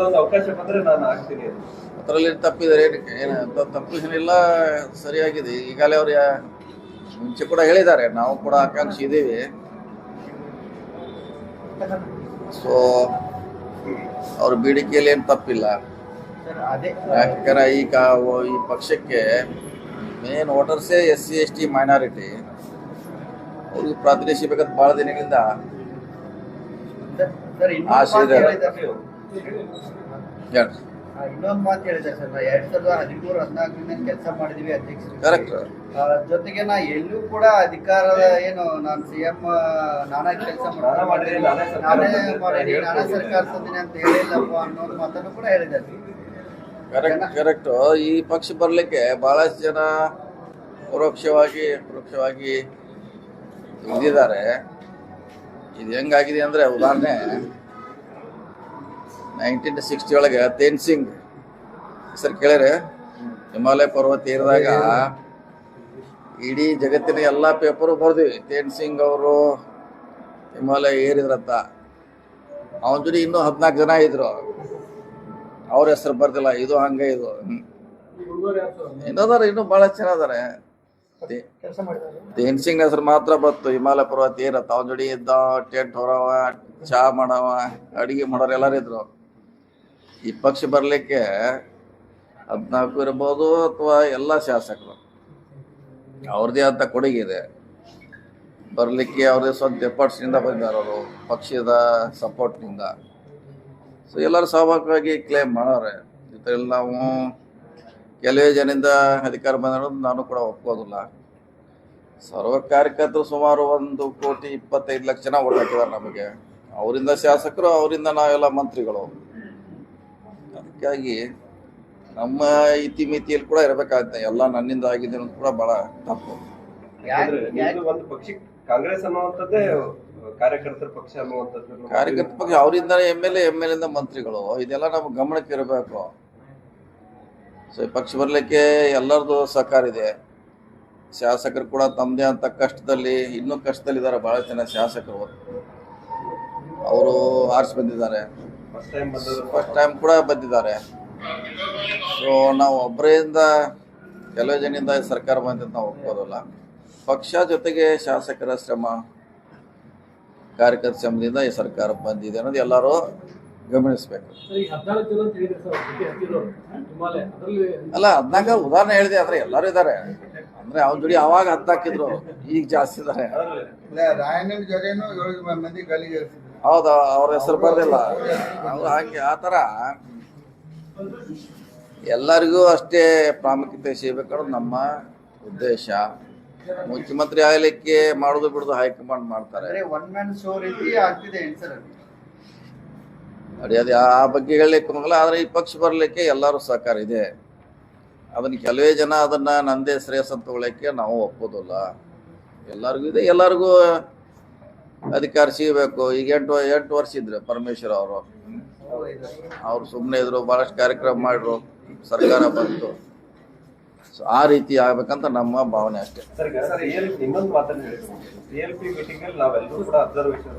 ಅವಕಾಶ ಬಂದ್ರೆ ನಾನು. ಅದರಲ್ಲಿ ತಪ್ಪಿದ್ರೆ ತಪ್ಪು ಏನು ತ- ತಪ್ಪಿಸಲಿಲ್ಲ ಸರಿಯಾಗಿದೆ. ಈಗಾಗಲೇ ಅವ್ರು ಮುಂಚೆ ಕೂಡ ಹೇಳಿದ್ದಾರೆ ನಾವು ಕೂಡ ಆಕಾಂಕ್ಷಿ ಇದ್ದೀವಿ. ಸೊ ಅವ್ರ ಬೇಡಿಕೆಯಲ್ಲಿ ಏನು ತಪ್ಪಿಲ್ಲ. ಯಾಕಂದ್ರೆ ಈ ಕಾ ಈ ಪಕ್ಷಕ್ಕೆ main ವೋಟರ್ಸೇ S C S T minority ಅವ್ರಿಗೆ ಪ್ರಾತಿನಿಧ್ಯ ಬೇಕಂತ ಭಾಳ ದಿನಗಳಿಂದ ಆಸೆ ಇದೆ. ಇನ್ನೊಂದು ಮಾತು ಹೇಳಿದೆ ಸರ್ ನಾ ಎರಡ್ ಸಾವಿರದ ಹದಿಮೂರು ಹದಿನಾಲ್ಕರಿಂದ ಕೆಲಸ ಮಾಡಿದೀವಿ ಅಧ್ಯಕ್ಷರು. ಜೊತೆಗೆ ನಾ ಎಲ್ಲೂ ಕೂಡ ಅಧಿಕಾರದ ಏನು ನಾನು ಸಿ ಎಂ ನಾನಾ ಕೆಲಸ ಮಾಡಿದ್ದೀನಿ, ನಾನೇ ಮಾಡಿದ್ದೀನಿ ಹೇಳ್ಬೋದು. ಸರ್ಕಾರ ತಂದಿನಿ ಅಂತ ಹೇಳಿಲ್ಲಪ್ಪ ಅನ್ನೋ ಒಂದು ಮಾತನ್ನು ಕೂಡ ಹೇಳಿದೆ. ಕರೆಕ್ಟ್ ಕರೆಕ್ಟ್ ಈ ಪಕ್ಷ ಬರಲಿಕ್ಕೆ ಬಹಳಷ್ಟು ಜನ ಪರೋಕ್ಷವಾಗಿ ಪರೋಕ್ಷವಾಗಿ ಇದ್ದಿದ್ದಾರೆ. ಇದು ಹೆಂಗಾಗಿದೆ ಅಂದರೆ ಉದಾಹರಣೆ ನೈನ್ಟೀನ್ ಸಿಕ್ಸ್ಟಿ ಒಳಗೆ ತೇನ್ ಸಿಂಗ್ ಸರ್ ಕೇಳಿದ್ರೆ ಹಿಮಾಲಯ ಪರ್ವತ ಏರಿದಾಗ ಇಡೀ ಜಗತ್ತಿನ ಎಲ್ಲ ಪೇಪರು ಬರ್ದಿವಿ. ತೇನ್ ಸಿಂಗ್ ಅವರು ಹಿಮಾಲಯ ಏರಿದ್ರಂತ. ಅವನ ಜೊತೆ ಇನ್ನೂ ಹದಿನಾಲ್ಕು ಜನ ಇದ್ರು. ಅವ್ರ ಹೆಸರು ಬರ್ದಿಲ್ಲ ಇದು ಹಂಗೆ ಇದು. ಇನ್ನದಾರ ಇನ್ನೂ ಭಾಳ ಚೆನ್ನಾದಾರೆ. ತೇನ್ ಸಿಂಗ್ ಹೆಸರು ಮಾತ್ರ ಬರ್ತು ಹಿಮಾಲಯ ಪರ್ವತ ಏರತ್ತ ಅವನ ಜೋಡಿ ಇದ್ದ ಟೆಂಟ್ ಹೊರವ ಚಾ ಮಾಡವ ಅಡಿಗೆ ಮಾಡೋರು ಎಲ್ಲರೂ ಇದ್ರು. ಈ ಪಕ್ಷ ಬರಲಿಕ್ಕೆ ಹದಿನಾಲ್ಕು ಇರ್ಬೋದು ಅಥವಾ ಎಲ್ಲ ಶಾಸಕರು. ಅವ್ರದ್ದೇ ಕೊಡುಗೆ ಇದೆ. ಬರಲಿಕ್ಕೆ ಅವ್ರದೇ ಸ್ವಂತ ಎಫರ್ಟ್ಸ್ನಿಂದ ಬಂದಿದ್ದಾರೆ ಅವರು ಪಕ್ಷದ ಸಪೋರ್ಟ್ನಿಂದ. ಸೊ ಎಲ್ಲರೂ ಸ್ವಾಭಾವಿಕವಾಗಿ ಕ್ಲೇಮ್ ಮಾಡೋರೆ. ಇದರಲ್ಲಿ ನಾವು ಕೆಲವೇ ಜನಿಂದ ಅಧಿಕಾರ ಬಂದಿರೋದು ನಾನು ಕೂಡ ಒಪ್ಕೋದಿಲ್ಲ. ಸರ್ವ ಕಾರ್ಯಕರ್ತರು ಸುಮಾರು ಒಂದು ಕೋಟಿ ಇಪ್ಪತ್ತೈದು ಲಕ್ಷ ಜನ ಓಟ್ ಹಾಕಿದ್ದಾರೆ ನಮಗೆ. ಅವರಿಂದ ಶಾಸಕರು, ಅವರಿಂದ ನಾವೆಲ್ಲ ಮಂತ್ರಿಗಳು. ಅದಕ್ಕಾಗಿ ನಮ್ಮ ಇತಿಮಿತಿಯಲ್ಲಿ ಕೂಡ ಇರಬೇಕಾಗುತ್ತೆ. ಎಲ್ಲ ನನ್ನಿಂದ ಆಗಿದೆ ಅನ್ನೋದು ಕೂಡ ಬಹಳ ತಪ್ಪು. ಒಂದು ಪಕ್ಷ ಕಾಂಗ್ರೆಸ್ ಅನ್ನುವಂಥದ್ದೇ ಕಾರ್ಯಕರ್ತರ ಪಕ್ಷ ಅನ್ನುವಂಥದ್ದು. ಕಾರ್ಯಕರ್ತರ ಪಕ್ಷ ಅವರಿಂದ M L A M L ಎಂದ ಮಂತ್ರಿಗಳು. ಇದೆಲ್ಲ ನಮ್ಮ ಗಮನಕ್ಕೆ ಇರಬೇಕು. ಸೊ ಈ ಪಕ್ಷ ಬರಲಿಕ್ಕೆ ಎಲ್ಲರದು ಸಹಕಾರ ಇದೆ. ಶಾಸಕರು ಕೂಡ ತಮ್ಮದೇ ಅಂತ ಕಷ್ಟದಲ್ಲಿ ಇನ್ನೂ ಕಷ್ಟದಲ್ಲಿದ್ದಾರೆ. ಭಾಳ ಜನ ಶಾಸಕರು. ಅವರು ಆರಿಸಿ ಬಂದಿದ್ದಾರೆ. ಫಸ್ಟ್ ಟೈಮ್ ಬಂದದ್ದು ಫಸ್ಟ್ ಟೈಮ್ ಕೂಡ ಬಂದಿದ್ದಾರೆ. ಸೊ ನಾವು ಒಬ್ಬರಿಂದ ಕೆಲವು ಜನಿಂದ ಸರ್ಕಾರ ಬಂದಿದ್ದು ನಾವು ಒಪ್ಕೋದಲ್ಲ. ಪಕ್ಷ ಜೊತೆಗೆ ಶಾಸಕರ ಶ್ರಮ ಕಾರ್ಯಕರ್ತ ಶ್ರಮದಿಂದ ಈ ಸರ್ಕಾರ ಬಂದಿದೆ ಅನ್ನೋದು ಎಲ್ಲರೂ ಗಮನಿಸಬೇಕು. ಅಲ್ಲ ಹದ್ನಾಲ್ಕು ಉದಾಹರಣೆ ಹೇಳಿದೆ ಆದ್ರೆ ಎಲ್ಲರೂ ಇದ್ದಾರೆ. ಅಂದ್ರೆ ಅವ್ನ ಜೋಡಿ ಅವಾಗ ಹತ್ತಾಕಿದ್ರು ಈಗ ಜಾಸ್ತಿ ಇದ್ದಾರೆ. ಹೌದಾ ಅವ್ರ ಹೆಸರು ಬರ್ದಿಲ್ಲ. ಅವ್ರು ಹಾಗೆ ಆ ಥರ. ಎಲ್ಲರಿಗೂ ಅಷ್ಟೇ ಪ್ರಾಮುಖ್ಯತೆ ಸಿಗಬೇಕಾದ್ರೆ ನಮ್ಮ ಉದ್ದೇಶ. ಮುಖ್ಯಮಂತ್ರಿ ಆಗಲಿಕ್ಕೆ ಮಾಡೋದು ಬಿಡುದು ಹೈಕಮಾಂಡ್ ಮಾಡ್ತಾರೆ. ಅದೇ? ಆ ಬಗ್ಗೆ ಹೇಳಲಿಕ್ಕೆ ಹೋಗಲ್ಲ ಆದರೆ ಈ ಪಕ್ಷ ಬರಲಿಕ್ಕೆ ಎಲ್ಲರೂ ಸಹಕಾರ ಇದೆ. ಅದನ್ನ ಕೆಲವೇ ಜನ ಅದನ್ನ ನಂದೇ ಶ್ರೇಯಸ್ ಅಂತ ತಗೊಳ್ಳೋಕ್ಕೆ ನಾವು ಒಪ್ಪೋದಿಲ್ಲ. ಎಲ್ಲರಿಗೂ ಇದೆ ಎಲ್ಲರಿಗೂ ಅಧಿಕಾರ ಸಿಗಬೇಕು. ಈಗ ಎಂಟು ಎಂಟು ವರ್ಷ ಇದ್ರು ಪರಮೇಶ್ವರ್ ಅವರು. ಅವ್ರು ಸುಮ್ಮನೆ ಇದ್ರು ಭಾಳಷ್ಟು ಕಾರ್ಯಕ್ರಮ ಮಾಡಿದ್ರು ಸರ್ಕಾರ ಬಂತು. ಸೊ ಆ ರೀತಿ ಆಗ್ಬೇಕಂತ ನಮ್ಮ ಭಾವನೆ ಅಷ್ಟೇ. ಸರ್ ಇನ್ನೊಂದು ಮಾತನ್ನ ಹೇಳಿದ್ರು ಸಿ ಮೀಟಿಂಗ್ ಅಲ್ಲಿ ನಾವೆಲ್ಲರೂ ಕೂಡ ಅಬ್ಸರ್ವೇಷನ್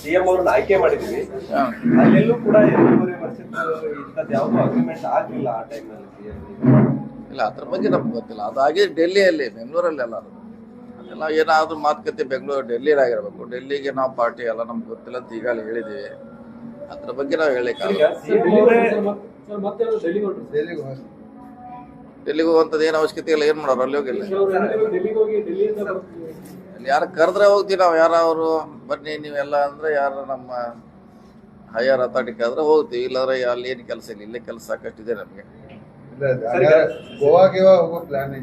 ಸಿಎಂ ಅವ್ರನ್ನ ಆಯ್ಕೆ ಮಾಡಿದೀವಿ ಹಾ. ಅಲ್ಲೆಲ್ಲೂ ಕೂಡ ಎರಡೂವರೆ ವರ್ಷದ ಇಂಥದ್ದು ಯಾವ್ದು ಅಗ್ರಿಮೆಂಟ್ ಆಗ್ಲಿಲ್ಲ ಆ ಟೈಮ್ನಲ್ಲಿ ಇಲ್ಲ ಅದ್ರ ಬಗ್ಗೆ ನಮ್ಗೆ ಗೊತ್ತಿಲ್ಲ. ಅದಾಗಿ ಡೆಲ್ಲಿಯಲ್ಲಿ ಬೆಂಗಳೂರಲ್ಲಿ ಎಲ್ಲ ಅದು. ಅದೆಲ್ಲ ಏನಾದರೂ ಮಾತುಕತೆ ಬೆಂಗಳೂರು ಡೆಲ್ಲಿಯಲ್ಲಿ ಆಗಿರ್ಬೇಕು ಡೆಲ್ಲಿಗೆ ನಾವು ಪಾರ್ಟಿ ಎಲ್ಲ ನಮ್ಗೆ ಗೊತ್ತಿಲ್ಲ ಅಂತ ಈಗಾಗಲೇ ಹೇಳಿದ್ದೀವಿ ಅದ್ರ ಬಗ್ಗೆ ನಾವು ಮತ್ತೆ ಡೆಲ್ಲಿಗೆ ಹೋಗುವಂಥದ್ದು ಏನು ಅವಶ್ಯಕತೆ ಇಲ್ಲ ಏನು ಮಾಡೋರು ಅಲ್ಲಿ ಹೋಗಿಲ್ಲ. ಯಾರು ಕರೆದ್ರೆ ಹೋಗ್ತೀವಿ ನಾವು ಯಾರು ಅವರು ಬನ್ನಿ ನೀವೆಲ್ಲ ಅಂದ್ರೆ ಯಾರು ನಮ್ಮ ಹೈಯರ್ ಅಥಾರಿಟಿ ಆದ್ರೆ ಹೋಗ್ತೀವಿ. ಇಲ್ಲಾಂದ್ರೆ ಅಲ್ಲಿ ಏನು ಕೆಲಸ ಇಲ್ಲ ಇಲ್ಲೇ ಕೆಲಸ ಸಾಕಷ್ಟಿದೆ ನಮಗೆ. ಗೋವಾಗೆ ಗೋವಾ ಗಿವಾ ಹೋಗೋ ಪ್ಲಾನ್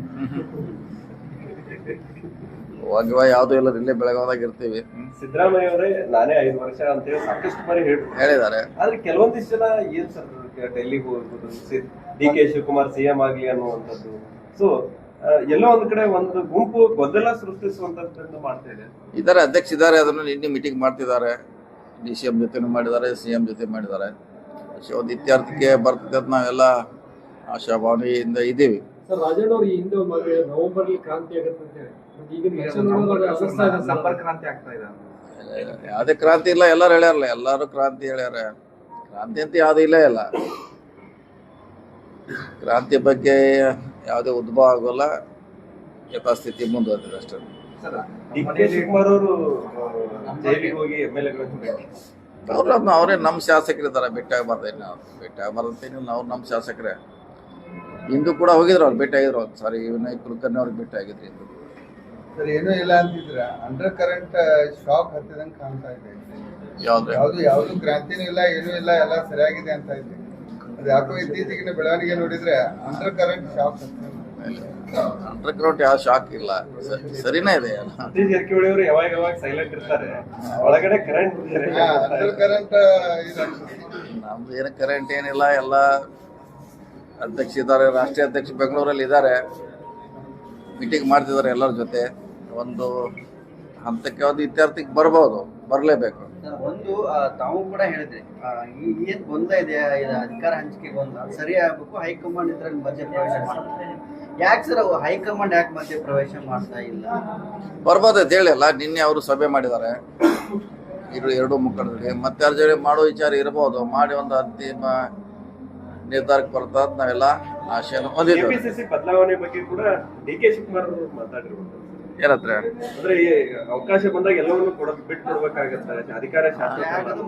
ಹೋಗಿವ ಯಾವುದೂ ಇಲ್ಲ ಇಲ್ಲೇ ಬೆಳಗಾವದಾಗ ಇರ್ತೀವಿ. ಸಿದ್ದರಾಮಯ್ಯ ಅವರೇ ನಾನೇ ಐದು ವರ್ಷ ಅಂತ ಹೇಳಿ ಸಾಕಷ್ಟು ಬಾರಿ ಹೇಳಿದ್ದಾರೆ. ಆದ್ರೆ ಕೆಲವೊಂದಿಷ್ಟು ಜನ ಏನ್ ಸರ್ ಡೆಲ್ಲಿಗೆ ಹೋಗ್ಬೋದು ಡಿ ಕೆ ಶಿವಕುಮಾರ್ ಸಿಎಂ ಆಗ್ಲಿ ಅನ್ನುವಂಥದ್ದು. ಸೊ ಎಲ್ಲೋ ಒಂದ್ ಕಡೆ ಒಂದು ಗುಂಪು ಗೊಂದಲ ಸೃಷ್ಟಿಸುವಂತದ್ದನ್ನು ಮಾಡ್ತಾ ಇದೆ. ಇದಾರೆ ಅಧ್ಯಕ್ಷ ಇದಾರೆ ಅದನ್ನು ನಿನ್ನೆ ಮೀಟಿಂಗ್ ಮಾಡ್ತಿದ್ದಾರೆ. ಡಿ ಸಿ ಎಂ ಜೊತೆನೂ ಮಾಡಿದ್ದಾರೆ ಸಿ ಎಂ ಜೊತೆ ಮಾಡಿದ್ದಾರೆ. ಒಂದು ಇತ್ಯರ್ಥಕ್ಕೆ ಬರ್ತದೆ ಅಂತ ನಾವೆಲ್ಲ ಆಶಾಭಾವನೆಯಿಂದ ಇದ್ದೀವಿ. ಸರ್ ರಾಜಣ್ಣ ಅವ್ರು ಈ ಹಿಂದೆ ಒಂದು ನವೆಂಬರ್ ಕ್ರಾಂತಿ ಆಗುತ್ತೆ ಸಂಪರ್ಕ ಕ್ರಾಂತಿ ಆಗ್ತಾ ಇದೆ. ಯಾವುದೇ ಕ್ರಾಂತಿ ಇಲ್ಲ ಎಲ್ಲರೂ ಹೇಳ್ಯಾರಲ್ಲ ಎಲ್ಲರೂ ಕ್ರಾಂತಿ ಹೇಳ್ಯಾರ. ಕ್ರಾಂತಿ ಅಂತ ಯಾವ್ದು ಇಲ್ಲೇ ಇಲ್ಲ. ಕ್ರಾಂತಿ ಬಗ್ಗೆ ಯಾವುದೇ ಉದ್ಭವ ಆಗೋಲ್ಲ ಯಥಾಸ್ಥಿತಿ ಮುಂದುವರೆದಿದೆ ಅಷ್ಟೇ. ಅವ್ರೇ ಡಿ ಕೆ ಶಿವಕುಮಾರ್ ಅವರು ನಮ್ಮ ಶಾಸಕರಿದ್ದಾರೆ ಭೇಟಿ ಆಗಬಾರ್ದೇನು ನಾವು ಅವ್ರು ನಮ್ಮ ಶಾಸಕರೇ. ಇಂದು ಕೂಡ ಹೋಗಿದ್ರು ಅವ್ರು ಭೇಟಿಯಾಗಿದ್ರು ಒಂದು ಸಾರಿ ವಿನಯ್ ಕುಲಕರ್ಣಿ ಅವ್ರಿಗೆ ಭೇಟಿಯಾಗಿದ್ರು ಇಂದು ಸರ್ ಏನೂ ಇಲ್ಲ ಅಂತಿದ್ರ ಅಂಡರ್ ಕರೆಂಟ್ ಶಾಕ್ ಹತ್ತಿದಂಗೆ ಕಾಣ್ತಾ ಇದೆ. ಯಾವುದು. ಯಾವುದು ಯಾವುದು ಕ್ರಾಂತಿನೂ ಇಲ್ಲ ಏನೂ ಇಲ್ಲ ಎಲ್ಲ ಸರಿಯಾಗಿದೆ ಅಂತ ಇದೆ. ಅದು ಯಾಕೋ ಇತ್ತೀಚೆಗಿನ ಬೆಳವಣಿಗೆ ನೋಡಿದ್ರೆ under current shock underground ಯಾವ ಶಾಕ್ ಇಲ್ಲ. ಸರಿನೇ ಇದೆ ಎಲ್ಲ. ಸತೀಶ್ ಜಾರಕಿಹೊಳಿ ಅವರು ಯಾವಾಗ ಯಾವಾಗ ಸೈಲೆಂಟ್ ಇರ್ತಾರೆ. ಒಳಗಡೆ ಕರೆಂಟ್ ಅಂಡರ್ ಕರೆಂಟ್ ಇದೆ. ನಮ್ದು ಏನು ಕರೆಂಟ್ ಏನಿಲ್ಲ ಎಲ್ಲ ಅಧ್ಯಕ್ಷ ಇದ್ದಾರೆ ರಾಷ್ಟ್ರೀಯ ಅಧ್ಯಕ್ಷ ಬೆಂಗಳೂರಲ್ಲಿ ಇದ್ದಾರೆ ಮೀಟಿಂಗ್ ಮಾಡ್ತಿದ್ದಾರೆ ಎಲ್ಲರ ಜೊತೆ. ಒಂದು ಹಂತಕ್ಕೆ ಒಂದು ಇತ್ಯರ್ಥಕ್ಕೆ ಬರ್ಬೋದು ಬರಲೇಬೇಕು. ಒಂದು ತಾವು ಕೂಡ ಹೇಳಿದ್ರಿ. ಏನ್ ಗೊಂದ ಇದೆ ಅಧಿಕಾರ ಹಂಚಿಕೆ ಗೊಂದ ಸರಿ ಆಗ್ಬೇಕು ಹೈಕಮಾಂಡ್ ಇದ್ರಲ್ಲಿ ಮಧ್ಯ ಪ್ರವೇಶ ಮಾಡ್ತಾರೆ. ಯಾಕೆ ಸರ್ ಅವು ಹೈಕಮಾಂಡ್ ಯಾಕೆ ಮಧ್ಯ ಪ್ರವೇಶ ಮಾಡ್ತಾ ಇಲ್ಲ? ಬರ್ಬೋದು ಅಂತ ಹೇಳಿಲ್ಲ ನಿನ್ನೆ ಅವರು ಸಭೆ ಮಾಡಿದ್ದಾರೆ. ಇರು ಎರಡು ಮುಖಂಡರಿಗೆ. ಮತ್ತೆ ಅವ್ರ ಜೊತೆ ಮಾಡೋ ವಿಚಾರ ಇರ್ಬೋದು. ಮಾಡಿ ಒಂದು ಅಂತಿಮ ನಿರ್ಧಾರಕ್ಕೆ ಬರ್ತದ ಅಂತ ನಾವೆಲ್ಲ ಆಶೆಯನ್ನು ಹೊಂದಿದ್ದೀವಿ. ಬದಲಾವಣೆ ಬಗ್ಗೆ ಕೂಡ ಡಿ ಕೆ ಶಿವಕುಮಾರ್ ಅವರು ಮಾತಾಡಿರ್ಬೋದು ಏನತ್ರ ಅಂದ್ರೆ ಈ ಅವಕಾಶ ಬಂದಾಗ ಎಲ್ಲವನ್ನು ಕೊಡ ಬಿಟ್ಟು ಕೊಡ್ಬೇಕಾಗತ್ತೆ. ಅಧಿಕಾರ ಶಾಸಕ ಯಾಕದು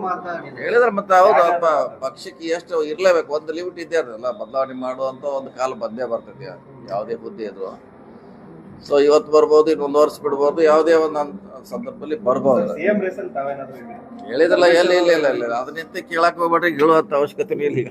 ಹೇಳಿದ್ರೆ ಮತ್ತೆ ಹೌದು ಪ- ಪಕ್ಷಕ್ಕೆ ಎಷ್ಟು ಇರ್ಲೇಬೇಕು. ಒಂದು ಲಿಮಿಟ್ ಇದ್ದೇ ಇರಲ್ಲ ಬದಲಾವಣೆ ಮಾಡುವಂತ ಒಂದು ಕಾಲ ಬಂದೇ ಬರ್ತೈತಿ. ಯಾವುದೇ ಬುದ್ಧಿ ಇದ್ರು. ಸೊ ಇವತ್ತು ಬರ್ಬೋದು ಇನ್ನೊಂದು ವರ್ಷ ಬಿಡ್ಬೋದು. ಯಾವುದೇ ಒಂದು ಸಂದರ್ಭದಲ್ಲಿ ಬರ್ಬೋದು? ಹೇಳಿದ್ರಲ್ಲ ಎಲ್ಲಿ ಇಲ್ಲ ಇಲ್ಲ ಇಲ್ಲ ಅದನ್ನಿಂತ ಕೇಳಕ್ ಹೋಗ್ಬೇಡ್ರಿ. ಹೇಳುವಂತ ಅವಶ್ಯಕತೆ ಇಲ್ಲ. ಈಗ